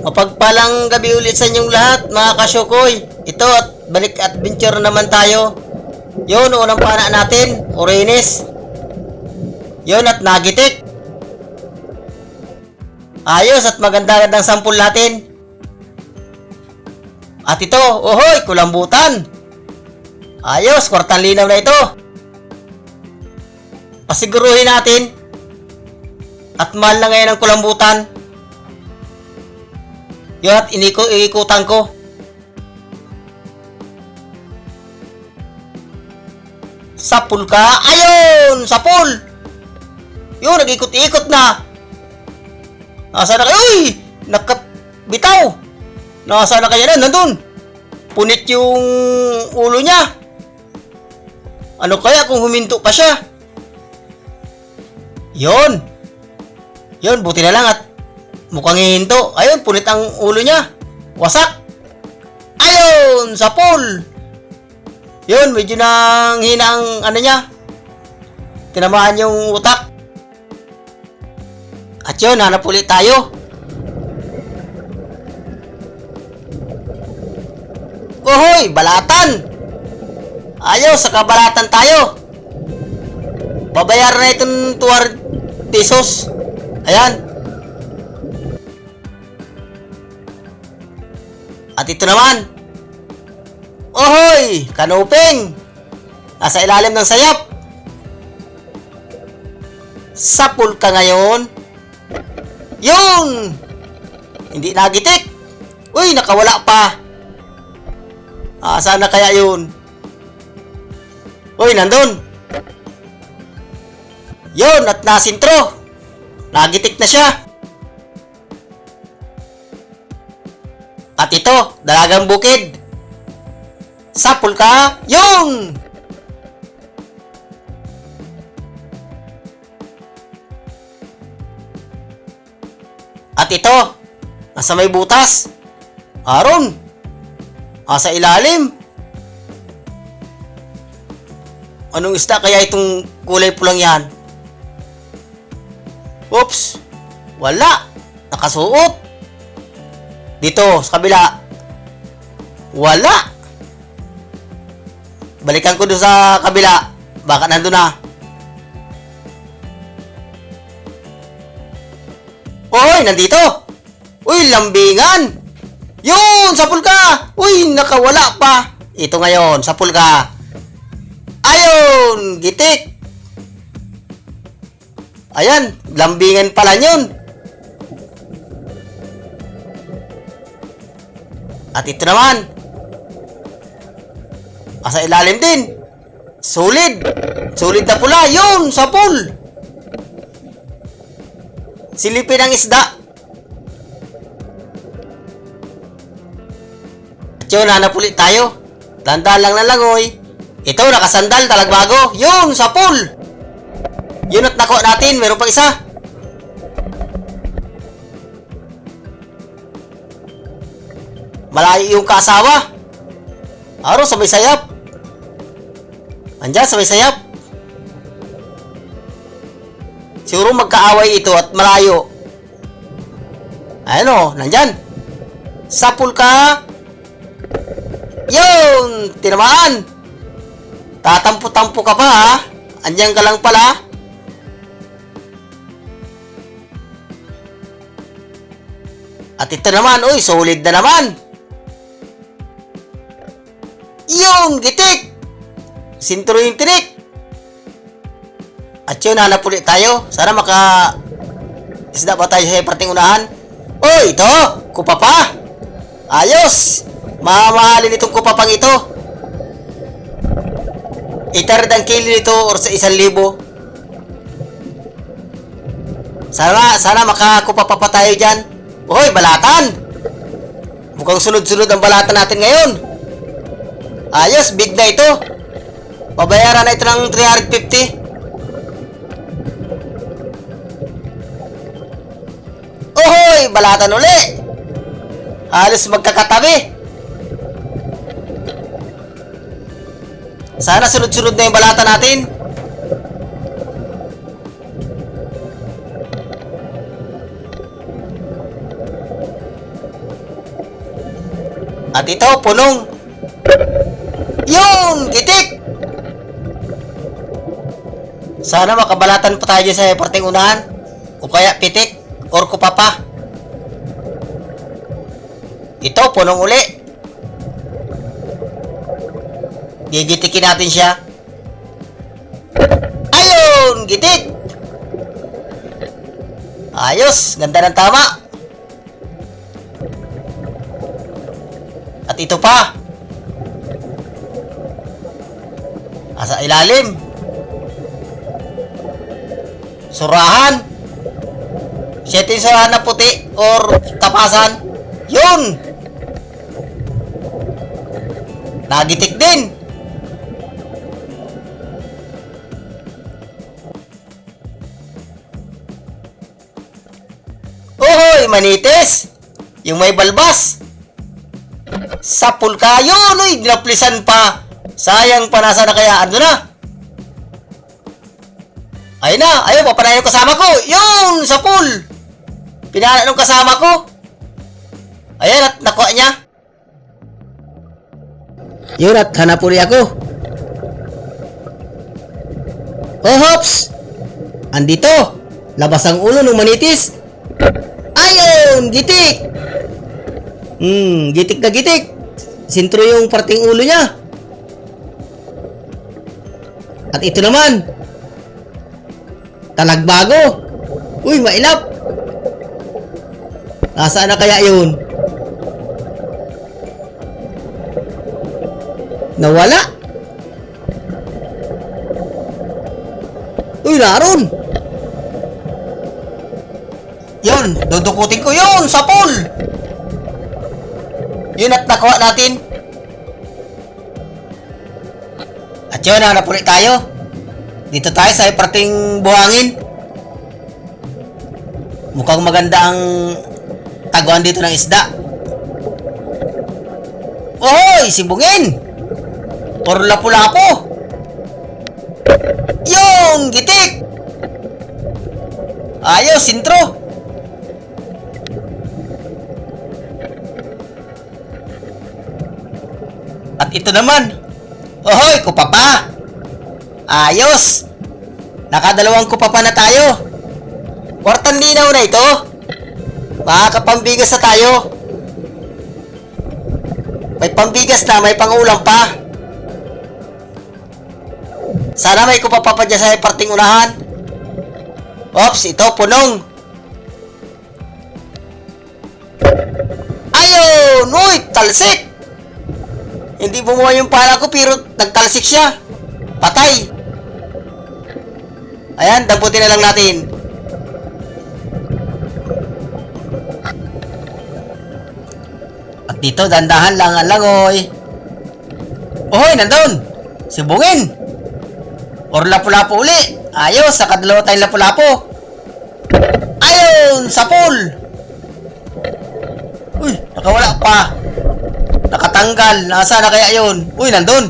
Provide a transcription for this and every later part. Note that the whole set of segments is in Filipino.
Mapagpalang gabi ulit sa inyong lahat, mga kasyokoy. Ito at balik adventure naman tayo. Yun, unang pana natin, Orenes. Yun at Nagitik. Ayos at maganda ng sampul natin. At ito, ohoy, kulambutan. Ayos, kwartang linaw na ito. Pasiguruhin natin. At mahal na ngayon ang kulambutan. Yun at iniko, iikutan ko. Sapul ka? Ayun! Sapul! Yun, nag-ikot-ikot na. Nasa na kayo? Uy! Nakabitaw! Nasa na kaya na? Nandun! Punit yung ulo niya. Ano kaya kung huminto pa siya? Yon. Yon, buti na lang at mukhang hihinto. Ayun, punit ang ulo niya. Wasak. Ayun, sa pool. Yun, medyo nang hina ano niya. Tinamaan yung utak. At yun, hanap ulit tayo. Ohoy, balatan! Ayos, sa kabalatan tayo. Babayaran na itong 200 pesos. Ayan. At ito naman. Ohoy! Kanuping! Nasa ilalim ng sayap. Sapul ka ngayon. Yun! Hindi nagitik. Uy, nakawala pa. Ah, sana kaya yun? Uy, nandun. Yun, at nasintro. Nagitik na siya. At ito, dalagang bukid. Sapul ka, yung! At ito, nasa may butas. Aron, nasa ilalim. Anong isda kaya itong kulay pulang yan? Oops! Wala! Nakasuot! Dito, sa kabila. Wala! Balikan ko doon sa kabila. Baka nandun na. Oy, nandito! Uy, lambingan! Yun, sapul ka! Uy, nakawala pa! Ito ngayon, sapul ka. Ayun, gitik! Ayan, lambingan pala yun. At ito naman. Asa ilalim din. Solid. Solid na pula. Yun, sa pool. Silipin ang isda. Yun, hanap ulit tayo. Tanda lang na langoy. Ito, nakasandal, talagbago. Yun, sa pool. Yun at nakuha natin. Meron pang isa. Malayo yung kasawa. Aro, sa may sayap. Andyan, sa may sayap. Siguro magkaaway ito at malayo. Ayun o, nandyan. Sapul ka. Yun, tinamaan. Tatampo-tampo ka pa ha. Andyan ka lang pala. At ito naman, uy, solid na naman. Yun, gitik! Sintro yung tinik. At yun, hanap ulit tayo. Sana maka... Isda ba tayo sa parting unahan? Uy, ito! Kupa pa! Ayos! Mamahalin itong kupapang ito. Itard ang kilo nito or sa isang libo. Sana, sana makakupa pa tayo dyan. Uy, balatan! Mukhang sunod-sunod ang balatan natin ngayon. Ayos, big na ito. Babayaran na ito ng 350. Ohoy, balatan uli. Halos magkakatabi. Sana sunod-sunod na yung balata natin. At ito, punong. Yun! Gitik! Sana makabalatan pa tayo sa parteng unahan. O kaya pitik. Or kupapa. Ito, punong uli. Gigitikin natin siya. Ayun! Gitik! Ayos! Ganda ng tama. At ito pa. Asa ilalim. Surahan. Siyete surahan na puti or tapasan. Yun! Nagitik din. Manitis! Yung may balbas! Sapul ka! Yun! Uy, dinaplisan pa! Sayang pa, nasa na kaya? Ano na? Ayun na! Ayun, papanayan yung kasama ko! Yun! Sapul! Pinala nung kasama ko! Ayan, at nakuha niya. Yun, at hanap uli ako. Oh, Hops! Andito! Labas ang ulo ng manitis! Ayun! Gitik! Hmm, gitik na gitik. Sintro yung parting ulo niya. At ito naman. Talagbago. Uy, mailap. Nasaan na kaya yun? Nawala. Uy, naroon. Yun, dudukutin ko yun sa pool. Yun at nakuha natin. At yun, hanap ulit tayo. Dito tayo sa parting buhangin. Mukhang maganda ang taguan dito ng isda. Ohoy, sibungin! Or lapu-lapo! Yung gitik! Ayos, sintro! At ito naman. Ohoy, kupapa. Ayos. Nakadalawang kupapa na tayo. Kwartang linaw na ito. Makakapambigas na tayo. May pambigas na, may pangulam pa. Sana may kupapa pa dyan sa parting unahan. Ops, ito, punong. Ayun! Uy, talsik! Hindi bumuha yung pala ko pero nagtalsik siya. Patay. Ayan, damputin na lang natin. At dito, dandahan lang ang langoy. Ohoy, nandun! Sibungin! Or lapu-lapu uli. Ayos, sa kadalawa tayong lapu-lapu. Ayun, sa pool. Uy, nakawala pa. Nakatanggal. Nasaan na kaya yun? Uy, nandun.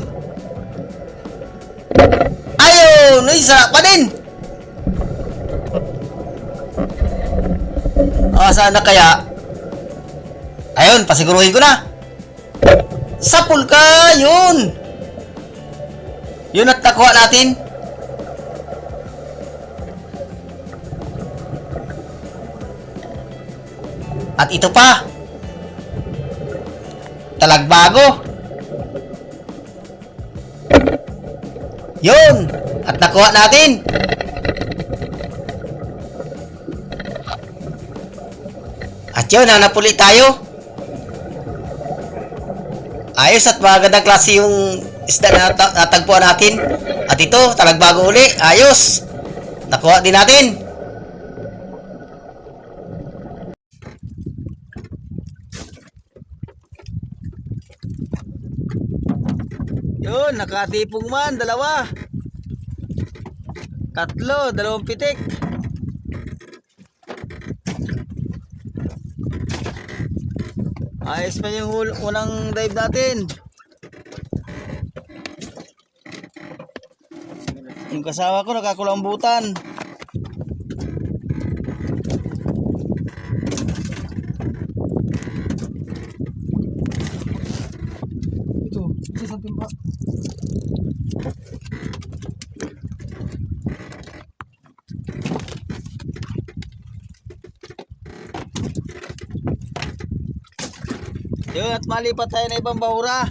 Ayun! Uy, sarap pa din. Ah, saan na kaya? Ayun, pasiguruhin ko na. Sapul ka! Yun! Yun at nakuha natin. At ito pa. Talagbago. Yun! At nakuha natin. At yun, hanap ulit tayo. Ayos at magandang klase yung isda na nata- natagpuan natin. At ito, talagbago uli. Ayos. Nakuha din natin. Yun, nakatipong man, dalawa. Tatlo, dalawang pitik. Ayos pa yung unang dive natin. Yung kasama ko nakakulambutan. Yun, at malipat tayo na ibang bahura.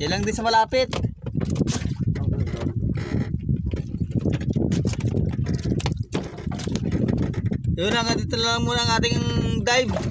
Yan lang din sa malapit. Yun, hanggang dito lang muna ang ating dive.